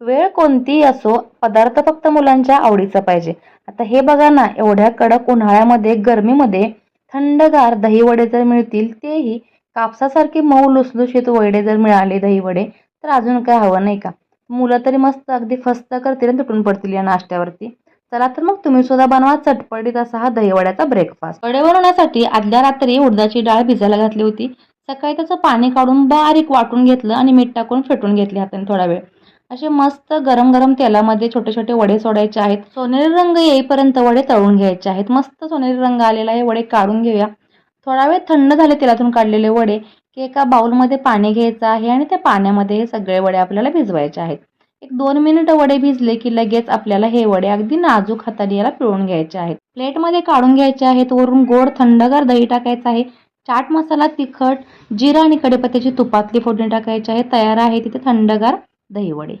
वेळ कोणतीही असो पदार्थ फक्त मुलांच्या आवडीचा पाहिजे. आता हे बघा ना एवढ्या कडक उन्हाळ्यामध्ये गरमीमध्ये थंडगार दहीवडे जर मिळतील तेही कापसासारखे मऊ लुसलुशीत वडे जर मिळाले दहीवडे तर अजून काय हवं नाही का? मुलं तरी मस्त अगदी फस्त करतील आणि तुटून पडतील या नाश्त्यावरती. चला तर मग तुम्ही सुद्धा बनवा चटपटीत असा हा दहीवड्याचा ब्रेकफास्ट वडे बनवण्यासाठी आदल्या रात्री उडदाची डाळ भिजायला घातली होती. सकाळी त्याचं पाणी काढून बारीक वाटून घेतलं आणि मीठ टाकून फेटून घेतले हाताने थोडा वेळ. असे मस्त गरम गरम तेलामध्ये छोटे छोटे वडे सोडायचे आहेत. सोनेरी रंग येईपर्यंत वडे तळून घ्यायचे आहेत. मस्त सोनेरी रंग आलेला आहे. वडे काढून घेऊया. थोडा वेळ थंड झाले तेलातून काढलेले वडे की एका बाउलमध्ये पाणी घ्यायचं आहे आणि त्या पाण्यामध्ये हे सगळे वडे आपल्याला भिजवायचे आहेत. एक दोन मिनिटं वडे भिजले की लगेच आपल्याला हे वडे अगदी नाजूक हाताने याला पिळून घ्यायचे आहेत. प्लेटमध्ये काढून घ्यायचे आहेत. वरून गोड थंडगार दही टाकायचं आहे. चाट मसाला तिखट जिरा आणि कडेपत्त्याची तुपातली फोडणी टाकायची आहे. तयार आहे तिथे थंडगार दही वडे.